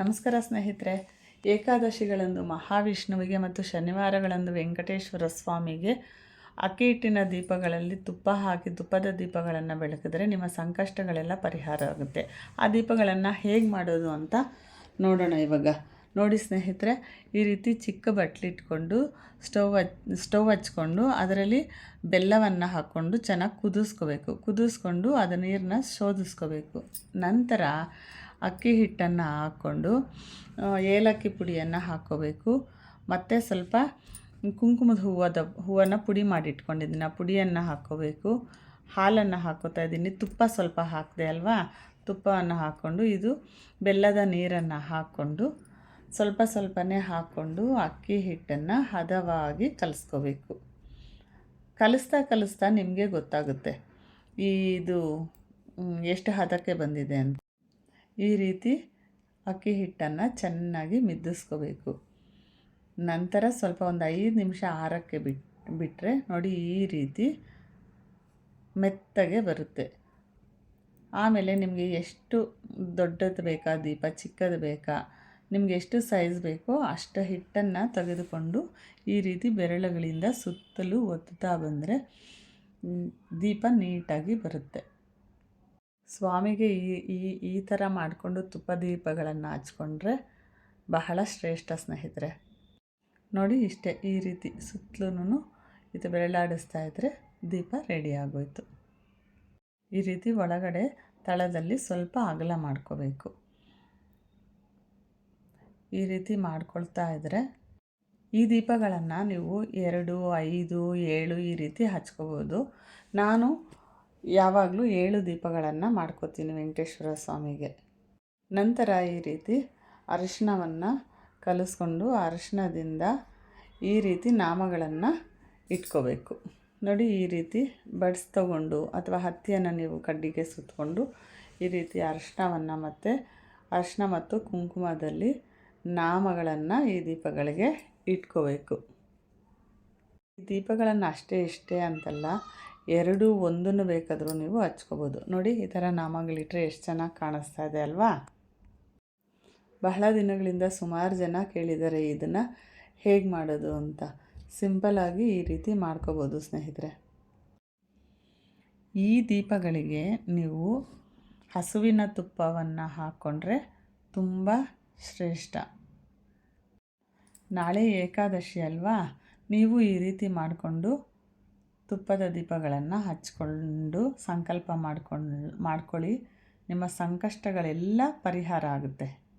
ನಮಸ್ಕಾರ ಸ್ನೇಹಿತರೆ. ಏಕಾದಶಿಗಳಂದು ಮಹಾವಿಷ್ಣುವಿಗೆ ಮತ್ತು ಶನಿವಾರಗಳಂದು ವೆಂಕಟೇಶ್ವರ ಸ್ವಾಮಿಗೆ ಅಕ್ಕಿ ಹಿಟ್ಟಿನ ದೀಪಗಳಲ್ಲಿ ತುಪ್ಪ ಹಾಕಿ ತುಪ್ಪದ ದೀಪಗಳನ್ನು ಬೆಳಕಿದ್ರೆ ನಿಮ್ಮ ಸಂಕಷ್ಟಗಳೆಲ್ಲ ಪರಿಹಾರ ಆಗುತ್ತೆ. ಆ ದೀಪಗಳನ್ನು ಹೇಗೆ ಮಾಡೋದು ಅಂತ ನೋಡೋಣ ಇವಾಗ. ನೋಡಿ ಸ್ನೇಹಿತರೆ, ಈ ರೀತಿ ಚಿಕ್ಕ ಬಟ್ಲಿಟ್ಕೊಂಡು ಸ್ಟವ್ ಹಚ್, ಸ್ಟವ್ ಹಚ್ಕೊಂಡು, ಅದರಲ್ಲಿ ಬೆಲ್ಲವನ್ನು ಹಾಕ್ಕೊಂಡು ಚೆನ್ನಾಗಿ ಕುದಿಸ್ಕೋಬೇಕು. ಕುದಿಸ್ಕೊಂಡು ಅದು ನೀರನ್ನ ಶೋಧಿಸ್ಕೋಬೇಕು. ನಂತರ ಅಕ್ಕಿ ಹಿಟ್ಟನ್ನು ಹಾಕ್ಕೊಂಡು ಏಲಕ್ಕಿ ಪುಡಿಯನ್ನು ಹಾಕ್ಕೋಬೇಕು. ಮತ್ತು ಸ್ವಲ್ಪ ಕುಂಕುಮದ ಹೂವದ ಹೂವನ್ನು ಪುಡಿ ಮಾಡಿ ಇಟ್ಕೊಂಡಿದ್ದೀನಿ ಆ ಪುಡಿಯನ್ನು ಹಾಕ್ಕೋಬೇಕು. ಹಾಲನ್ನು ಹಾಕ್ಕೋತಾ ಇದ್ದೀನಿ. ತುಪ್ಪ ಸ್ವಲ್ಪ ಹಾಕಿದೆ ಅಲ್ವಾ? ತುಪ್ಪವನ್ನು ಹಾಕ್ಕೊಂಡು, ಇದು ಬೆಲ್ಲದ ನೀರನ್ನು ಹಾಕ್ಕೊಂಡು, ಸ್ವಲ್ಪ ಸ್ವಲ್ಪನೇ ಹಾಕ್ಕೊಂಡು ಅಕ್ಕಿ ಹಿಟ್ಟನ್ನು ಹದವಾಗಿ ಕಲಿಸ್ಕೋಬೇಕು. ಕಲಿಸ್ತಾ ಕಲಿಸ್ತಾ ನಿಮಗೆ ಗೊತ್ತಾಗುತ್ತೆ. ಇದು ಎಷ್ಟು ಹದಕ್ಕೆ ಬಂದಿದೆ ಅಂತ. ಈ ರೀತಿ ಅಕ್ಕಿ ಹಿಟ್ಟನ್ನು ಚೆನ್ನಾಗಿ ಮಿದ್ದಿಸ್ಕೋಬೇಕು. ನಂತರ ಸ್ವಲ್ಪ ಒಂದು ಐದು ನಿಮಿಷ ಆರಕ್ಕೆ ಬಿಟ್ ಬಿಟ್ಟರೆ ನೋಡಿ ಈ ರೀತಿ ಮೆತ್ತಗೆ ಬರುತ್ತೆ. ಆಮೇಲೆ ನಿಮಗೆ ಎಷ್ಟು ದೊಡ್ಡದು ಬೇಕಾ, ದೀಪ ಚಿಕ್ಕದು ಬೇಕಾ, ನಿಮಗೆ ಎಷ್ಟು ಸೈಜ್ ಬೇಕೋ ಅಷ್ಟು ಹಿಟ್ಟನ್ನು ತೆಗೆದುಕೊಂಡು ಈ ರೀತಿ ಬೆರಳುಗಳಿಂದ ಸುತ್ತಲೂ ಒತ್ತುತ್ತಾ ಬಂದರೆ ದೀಪ ನೀಟಾಗಿ ಬರುತ್ತೆ. ಸ್ವಾಮಿಗೆ ಈ ಈ ಈ ಥರ ಮಾಡಿಕೊಂಡು ತುಪ್ಪ ದೀಪಗಳನ್ನು ಹಚ್ಕೊಂಡ್ರೆ ಬಹಳ ಶ್ರೇಷ್ಠ ಸ್ನೇಹಿತರೆ. ನೋಡಿ ಇಷ್ಟೇ, ಈ ರೀತಿ ಸುತ್ತಲೂ ಇದು ಬೆರಳಾಡಿಸ್ತಾ ಇದ್ದರೆ ದೀಪ ರೆಡಿ ಆಗೋಯ್ತು. ಈ ರೀತಿ ಒಳಗಡೆ ತಳದಲ್ಲಿ ಸ್ವಲ್ಪ ಅಗಲ ಮಾಡ್ಕೋಬೇಕು. ಈ ರೀತಿ ಮಾಡ್ಕೊಳ್ತಾ ಇದ್ದರೆ ಈ ದೀಪಗಳನ್ನು ನೀವು ಎರಡು, ಐದು, ಏಳು ಈ ರೀತಿ ಹಚ್ಕೋಬೋದು. ನಾನು ಯಾವಾಗಲೂ ಏಳು ದೀಪಗಳನ್ನು ಮಾಡ್ಕೋತೀನಿ ವೆಂಕಟೇಶ್ವರ ಸ್ವಾಮಿಗೆ. ನಂತರ ಈ ರೀತಿ ಅರಿಶಿಣವನ್ನು ಕಲಿಸ್ಕೊಂಡು ಅರಿಶಿಣದಿಂದ ಈ ರೀತಿ ನಾಮಗಳನ್ನು ಇಟ್ಕೋಬೇಕು. ನೋಡಿ ಈ ರೀತಿ ಬಡ್ಸ್ ತಗೊಂಡು ಅಥವಾ ಹತ್ತಿಯನ್ನು ನೀವು ಕಡ್ಡಿಗೆ ಸುತ್ತಕೊಂಡು ಈ ರೀತಿ ಅರಿಶಿಣವನ್ನು ಮತ್ತು ಅರಿಶಿಣ ಮತ್ತು ಕುಂಕುಮದಲ್ಲಿ ನಾಮಗಳನ್ನು ಈ ದೀಪಗಳಿಗೆ ಇಟ್ಕೋಬೇಕು. ಈ ದೀಪಗಳನ್ನು ಅಷ್ಟೇ ಇಷ್ಟೇ ಅಂತಲ್ಲ ಎರಡು ಒಂದನ್ನು ಬೇಕಾದರೂ ನೀವು ಹಚ್ಕೋಬೋದು. ನೋಡಿ, ಈ ಥರ ನಾಮಗಳಿಟ್ಟರೆ ಎಷ್ಟು ಚೆನ್ನಾಗಿ ಕಾಣಿಸ್ತಾ ಇದೆ ಅಲ್ವಾ? ಬಹಳ ದಿನಗಳಿಂದ ಸುಮಾರು ಜನ ಕೇಳಿದ್ದಾರೆ ಇದನ್ನು. ಹೇಗೆ ಮಾಡೋದು ಅಂತ. ಸಿಂಪಲ್ಲಾಗಿ ಈ ರೀತಿ ಮಾಡ್ಕೋಬೋದು ಸ್ನೇಹಿತರೆ. ಈ ದೀಪಗಳಿಗೆ ನೀವು ಹಸುವಿನ ತುಪ್ಪವನ್ನು ಹಾಕ್ಕೊಂಡ್ರೆ ತುಂಬ ಶ್ರೇಷ್ಠ. ನಾಳೆ ಏಕಾದಶಿ ಅಲ್ವಾ? ನೀವು ಈ ರೀತಿ ಮಾಡಿಕೊಂಡು ತುಪ್ಪದ ದೀಪಗಳನ್ನು ಹಚ್ಕೊಂಡು ಸಂಕಲ್ಪ ಮಾಡ್ಕೊಂಡು ಮಾಡ್ಕೊಳ್ಳಿ. ನಿಮ್ಮ ಸಂಕಷ್ಟಗಳೆಲ್ಲ ಪರಿಹಾರ ಆಗುತ್ತೆ.